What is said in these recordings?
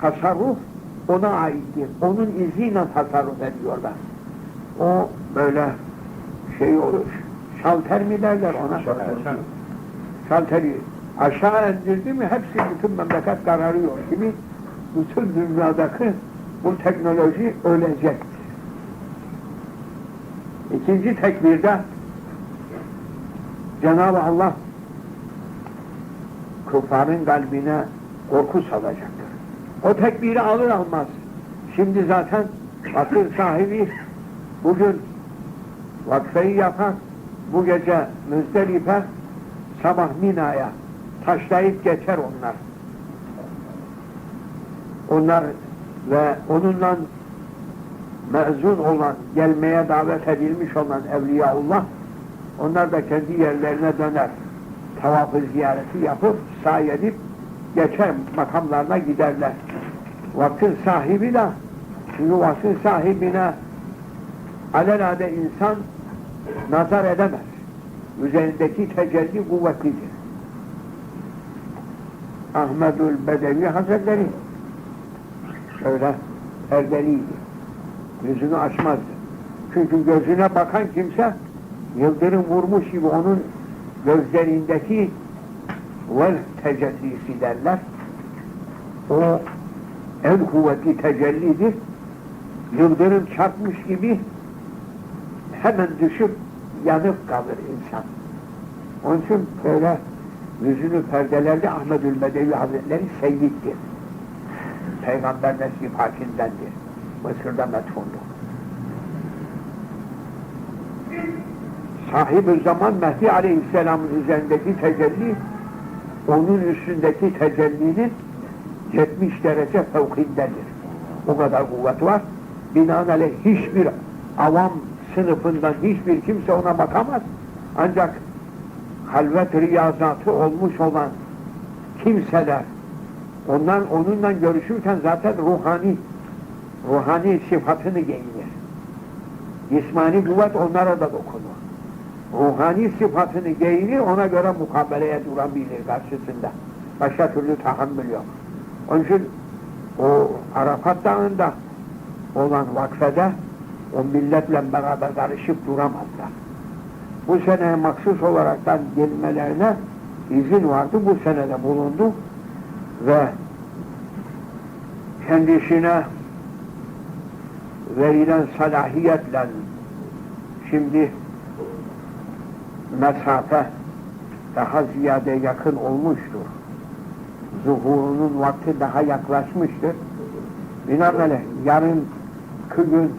tasarruf ona aittir. Onun izniyle tasarruf ediyorlar. O böyle şey olur. Şalter mi derler ona? Şalteri aşağı indirdi mi hepsi bütün memleket kararıyor gibi bütün dünyadaki bu teknoloji ölecektir. İkinci tekbirde Cenab-ı Allah kufarın kalbine korku salacaktır. O tekbiri alır almaz. Şimdi zaten akıl sahibi bugün vakfeyi yapar, bu gece Müzdelife, sabah Mina'ya taşlayıp geçer onlar. Onlar ve onunla mezun olan, gelmeye davet edilmiş olan Evliyaullah, onlar da kendi yerlerine döner. Tavafı ziyareti yapıp, sağ edip, geçer makamlarına giderler. Vaktin sahibi de, çünkü vaktin sahibine alelade insan nazar edemez. Üzerindeki tecelli kuvvetlidir. Ahmedül Bedevi Hazretleri öyle perdeliydi. Yüzünü açmazdı. Çünkü gözüne bakan kimse yıldırım vurmuş gibi onun gözlerindeki vel tecellisi derler. O en kuvvetli tecellidir. Yıldırım çarpmış gibi hemen düşüp yanıp kalır insan. Onun için böyle yüzünü perdelerde Ahmedül Bedevi Hazretleri seyyiddir. Peygamber nesli pakindendir. Mısır'da metfundur. Sahib-i zaman Mehdi Aleyhisselam'ın üzerindeki tecelli onun üstündeki tecellinin 70 derece fevkindedir. O kadar kuvvet var. Binaenaleyh hiçbir avam sınıfından hiçbir kimse ona bakamaz. Ancak halvet riyazatı olmuş olan kimseler ondan onunla görüşürken zaten ruhani ruhani sıfatını giyinir. Cismani kuvvet onlara da dokunur. Ruhani sıfatını giyinir, ona göre mukabeleye durabilir karşısında. Başka türlü tahammül yok. Onun için o Arafat Dağı'nda olan vakfede o milletle beraber karışıp duramazlar. Bu sene maksus olaraktan gelmelerine izin vardı. Bu senede bulundu ve kendisine verilen salahiyetle şimdi mesafe daha ziyade yakın olmuştur. Zuhurunun vakti daha yaklaşmıştır. Binaenaleyh yarın gün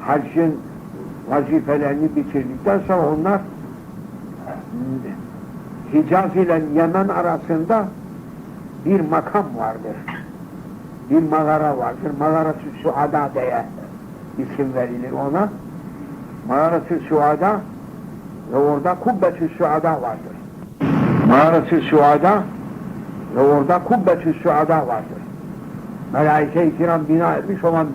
haccın vazifelerini bitirdikten sonra onlar Hicaz ile Yemen arasında bir makam vardır. Bir mağara vardır. Mağarat-ı Suada diye isim verilir ona. Mağarat-ı Suada ve orada Kubbet-ü Suada vardır. Mağarat-ı Suada ve orada Kubbet-ü Suada vardır. Melaike-i Kiram bina etmiş olan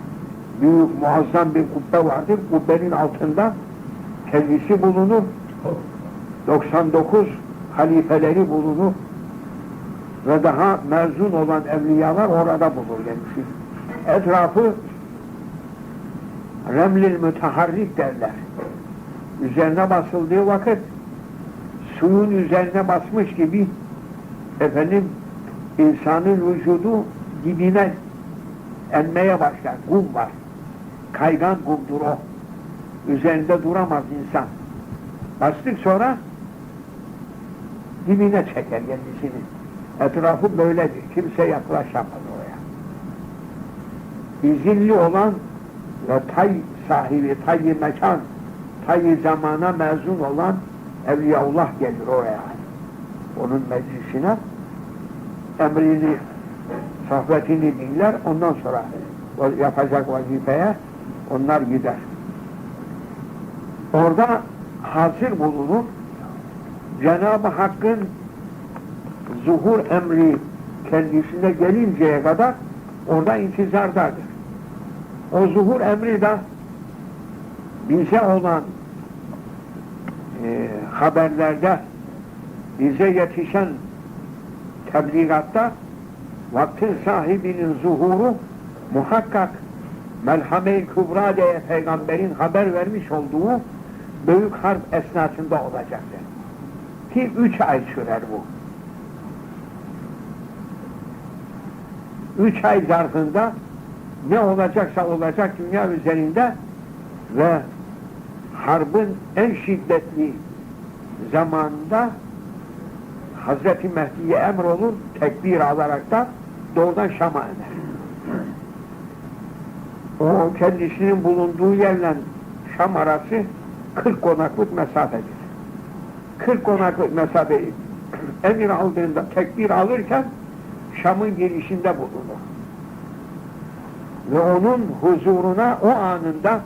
büyük muazzam bir kubbe vardır. Kubbenin altında kendisi bulunur. 99 halifeleri bulunur. Ve daha mezun olan evliyalar orada bulur kendisi. Etrafı remlil müteharrik derler. Üzerine basıldığı vakit suyun üzerine basmış gibi efendim insanın vücudu dibine enmeye başlar. Kum var. Kaygan kumdur o. Üzerinde duramaz insan. Bastık sonra dibine çeker kendisini. Etrafı böyledir. Kimse yaklaşamaz oraya. İzinli olan ve tay sahibi, tay mekan, tay zamana mezun olan Evliyaullah gelir oraya. Onun meclisine emrini, sohbetini dinler, ondan sonra yapacak vazifeye onlar gider. Orada hazır bulunur. Cenab-ı Hakk'ın zuhur emri kendisine gelinceye kadar orada intizardadır. O zuhur emri de bize olan e, haberlerde bize yetişen tebligatta vaktin sahibinin zuhuru muhakkak Melhame-i Kübra diye peygamberin haber vermiş olduğu büyük harp esnasında olacaktır. Ki üç ay sürer bu. Üç ay zarfında ne olacaksa olacak dünya üzerinde ve harbın en şiddetli zamanında Hazreti Mehdi'ye emrolur, tekbir alarak da doğrudan Şam'a iner. O kendisinin bulunduğu yerle Şam arası 40 konaklık mesafedir. 40 konaklık mesafeyi emir aldığında tekbir alırken Şam'ın girişinde bulunur. Ve onun huzuruna o anında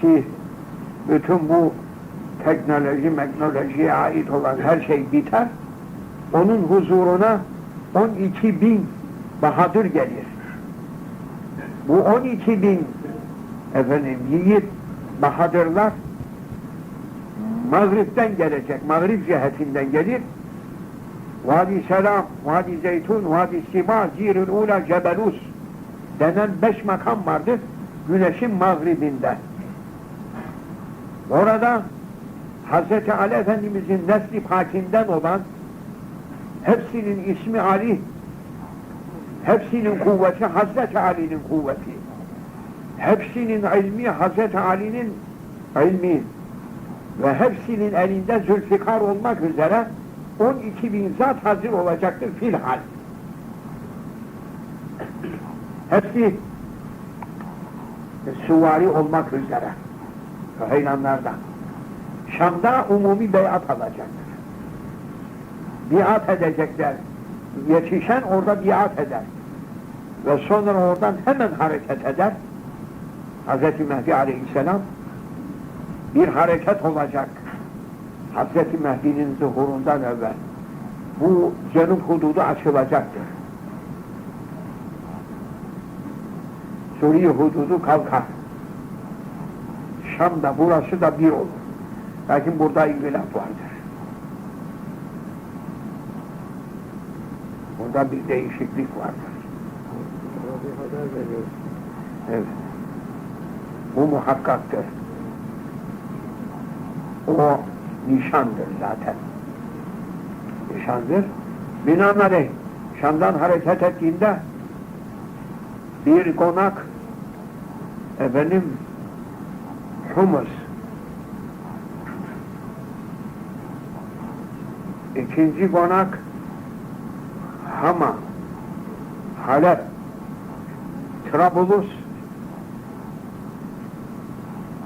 ki bütün bu teknoloji, meknolojiye ait olan her şey biter. Onun huzuruna 12 bin bahadır gelir. Bu 12 bin efendim yiğit bahadırlar Mağrib'den gelecek, Mağrib cihetinden gelir. Vadi Selam, Vadi Zeytun, Vadi Sima, Zirül Ula, Cebelus denen beş makam vardır güneşin mağribinde. Orada Hz. Ali Efendimizin nesli pakinden olan hepsinin ismi Ali hepsinin kuvveti Hz. Ali'nin kuvveti hepsinin ilmi Hz. Ali'nin ilmi ve hepsinin elinde zülfikar olmak üzere 12 bin zat hazır olacaktır filhal. Hepsi suvari olmak üzere. Heylanlardan. Şam'da umumi beyat alacaktır. Biat edecekler. Yetişen orada biat eder. Ve sonra oradan hemen hareket eder. Hz. Mehdi Aleyhisselam bir hareket olacak. Hz. Mehdi'nin zuhurundan evvel. Bu cenub hududu açılacaktır. Suriye hududu kalkar. Şam'da burası da bir olur. Lakin burada ilgilaf vardır. Burada bir değişiklik vardır. Evet. Bu muhakkaktır. O nişandır zaten. Nişandır. Binaenaleyh Şam'dan hareket ettiğinde bir konak efendim Humus ikinci konak Hama Halep Trablus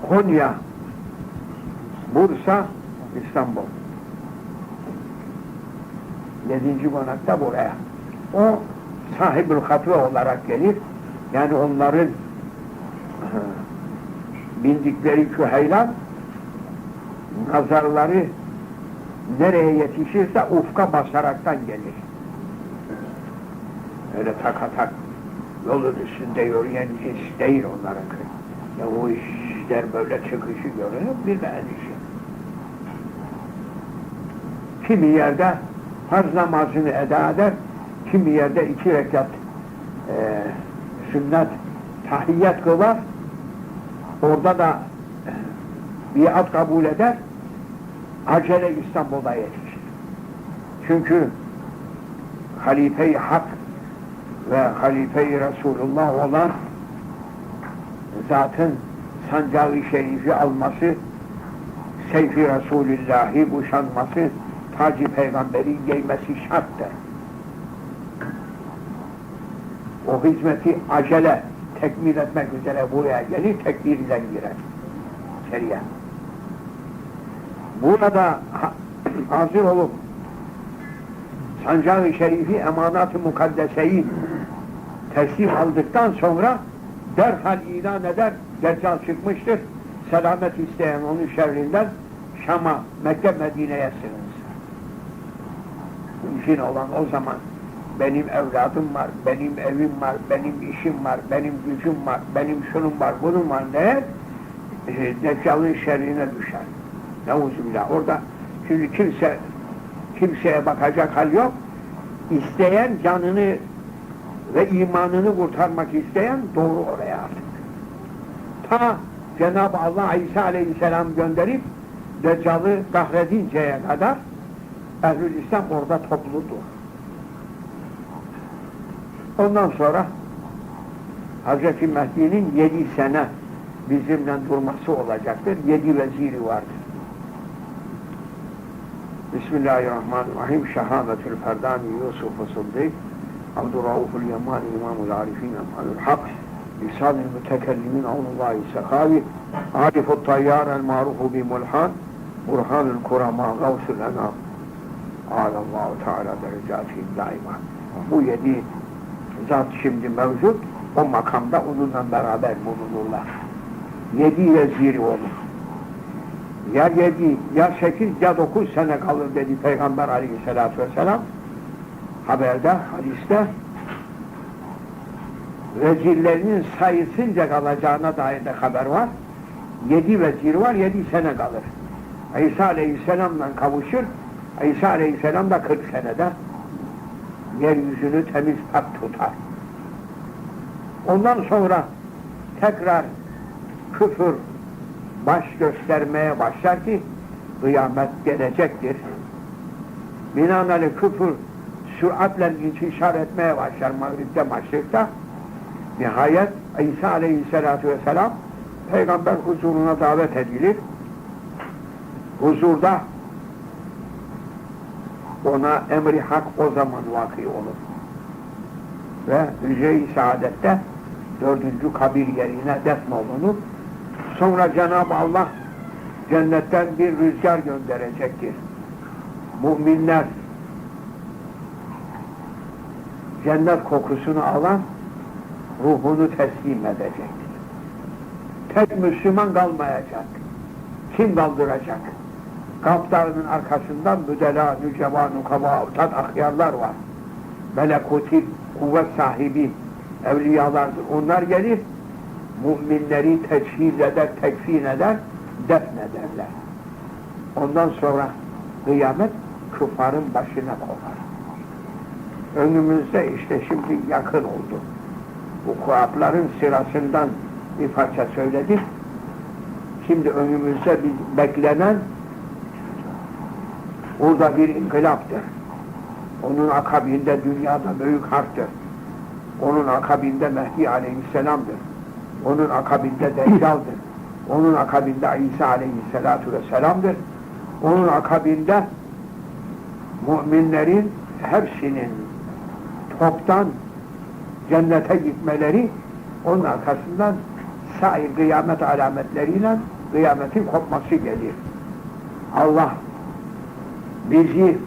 Konya Bursa İstanbul. Yedinci konak da buraya. O sahibül hatve olarak gelir. Yani onların bindikleri küheylan nazarları nereye yetişirse ufka basaraktan gelir. Öyle takatak yolun üstünde yürüyen cins değil onların. Ya o işler böyle çıkışı görünür bir de endişe. Kimi yerde farz namazını eda eder, kimi yerde iki rekat e, sünnet tahiyyat kılar, orada da biat kabul eder, acele İstanbul'a yetişir. Çünkü Halife-i Hak ve Halife-i Resulullah olan zatın sancağı şerifi alması, Seyfi Resulullah'ı kuşanması, Taci Peygamber'i giymesi şarttır. O hizmeti acele tekmil etmek üzere buraya gelir, tekbirle girer içeriye. Burada ha- hazır olup sancağı şerifi emanat-ı mukaddeseyi teslim aldıktan sonra derhal ilan eder, Deccal çıkmıştır, selamet isteyen onun şerrinden Şam'a, Mekke, Medine'ye sığınsın. Mümkün olan o zaman benim evladım var, benim evim var, benim işim var, benim gücüm var, benim şunum var, bunun var der, e, Deccal'ın şerrine düşer. Neuzubillah. Orada şimdi kimse kimseye bakacak hal yok. isteyen canını ve imanını kurtarmak isteyen doğru oraya artık. Ta Cenab-ı Allah İsa Aleyhisselam gönderip Deccal'ı kahredinceye kadar Ehl-ül İslam orada topludur. Ondan sonra Hz. Mehdi'nin yedi sene bizimle durması olacaktır. Yedi veziri vardır. Bismillahirrahmanirrahim. Şehametül Ferdani Yusuf-u Sıddık Abdurrauful Yaman İmamul Arifin Efalül Hak Lisan-ı Mütekellimin Avnullahi Sekavi Arifut Tayyar El Marufu Bi Mulhan Burhanül Kurama Gavsul Enam Alallahu Teala derecatihim daima. Bu yedi zat şimdi mevcut. O makamda onunla beraber bulunurlar. Yedi veziri olur. Ya yedi, ya sekiz, ya dokuz sene kalır dedi Peygamber aleyhissalatü vesselam. Haberde, hadiste vezirlerinin sayısınca kalacağına dair de haber var. Yedi vezir var, yedi sene kalır. İsa aleyhisselamla kavuşur. İsa aleyhisselam da 40 senede yeryüzünü temiz pak tutar. Ondan sonra tekrar küfür baş göstermeye başlar ki kıyamet gelecektir. Binaenaleyh küfür süratle intişar etmeye başlar Mağrib'de, Maşrik'te. Nihayet İsa Aleyhisselatü Vesselam Peygamber huzuruna davet edilir. Huzurda ona emri hak o zaman vakı olur. Ve Hücre-i Saadet'te dördüncü kabir yerine defnolunur. Sonra Cenab-ı Allah cennetten bir rüzgar gönderecektir. Müminler cennet kokusunu alan ruhunu teslim edecektir. Tek Müslüman kalmayacak. Kim kaldıracak? Kaptarının arkasından müdela, nüceva, nukaba, utat ahyarlar var. Melekuti, kuvvet sahibi, evliyalardır. Onlar gelir, müminleri teçhiz eder, tekfin eder, defnederler. Ondan sonra kıyamet küffarın başına konar. Önümüzde işte şimdi yakın oldu. Bu kuapların sırasından bir parça söyledik. Şimdi önümüzde bir beklenen orada bir inkılaptır. Onun akabinde dünyada büyük harptır. Onun akabinde Mehdi Aleyhisselam'dır. Onun akabinde Deccal'dır. Onun akabinde İsa Aleyhisselatu Vesselam'dır. Onun akabinde müminlerin hepsinin toptan cennete gitmeleri onun arkasından sair kıyamet alametleriyle kıyametin kopması gelir. Allah bizi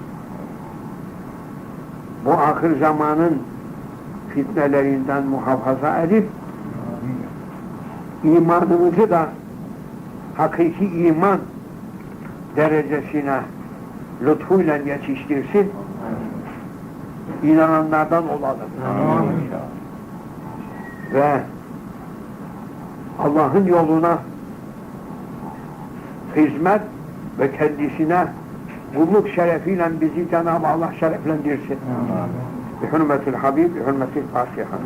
bu ahir zamanın fitnelerinden muhafaza edip imanımızı da hakiki iman derecesine lütfuyla yetiştirsin. İnananlardan olalım. Ve Allah'ın yoluna hizmet ve kendisine kulluk şerefiyle bizi Cenab-ı Allah şereflendirsin. Bi hürmetil Habib, bi hürmetil Fatiha.